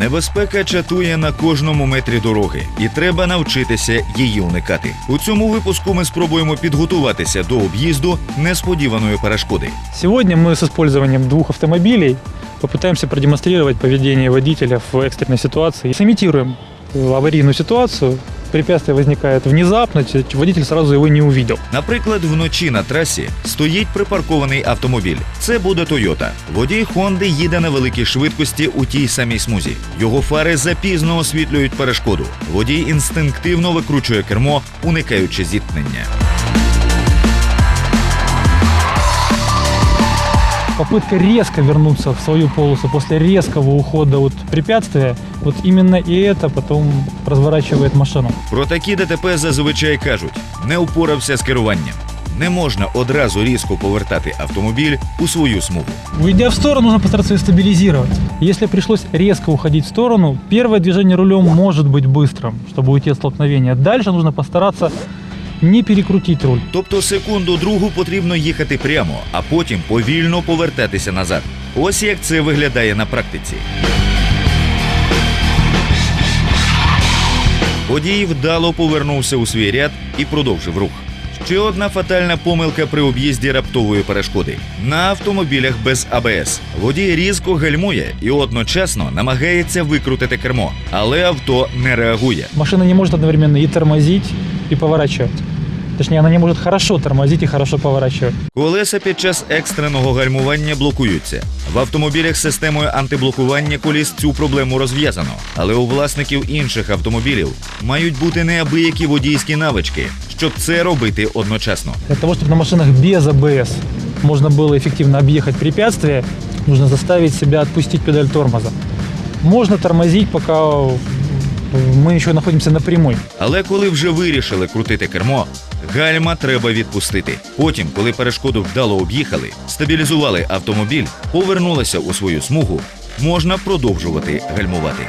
Небезпека чатує на кожному метрі дороги, і треба навчитися її уникати. У цьому випуску ми спробуємо підготуватися до об'їзду несподіваної перешкоди. Сегодня мы с использованием двух автомобилей попытаемся продемонстрировать поведение водителя в экстренной ситуации. Сымитируем э, аварийную ситуацию. Препятствие возникает внезапно, водитель сразу его не увидел. Наприклад, вночі на трасі стоїть припаркований автомобіль. Це буде Тойота. Водій Хонди їде на великій швидкості у тій самій смузі. Його фари запізно освітлюють перешкоду. Водій інстинктивно викручує кермо, уникаючи зіткнення. Попытка резко вернуться в свою полосу после резкого ухода от препятствия, вот именно и это потом разворачивает машину. Про такі ДТП зазвичай кажуть: не упорався з керуванням. Не можна одразу різко повертати автомобіль у свою смугу. Уйдя в сторону, нужно постараться ее стабилизировать. Если пришлось резко уходить в сторону, первое движение рулем может быть быстрым, чтобы уйти от столкновения. Дальше нужно постараться не перекрутить руль. Тобто секунду другу потрібно їхати прямо, а потім повільно повертатися назад. Ось як це виглядає на практиці. Водій вдало повернувся у свій ряд і продовжив рух. Ще одна фатальна помилка при об'їзді раптової перешкоди. На автомобілях без АБС водій різко гальмує і одночасно намагається викрутити кермо, але авто не реагує. Машина не може одновременно і тормозити, і поворачивать. Точнее, она не может хорошо тормозить и хорошо поворачивать. Колеса під час екстреного гальмування блокуються. В автомобілях з системою антиблокування коліс цю проблему розв'язано. Але у власників інших автомобілів мають бути неабиякі водійські навички, щоб це робити одночасно. Для того, чтобы на машинах без АБС можно было эффективно объехать препятствие, нужно заставить себя отпустить педаль тормоза. Можно тормозить, пока мы еще находимся на прямой. Але коли вже вирішили крутити кермо, гальма треба відпустити. Потім, коли перешкоду вдало об'їхали, стабілізували автомобіль, повернулися у свою смугу, можна продовжувати гальмувати.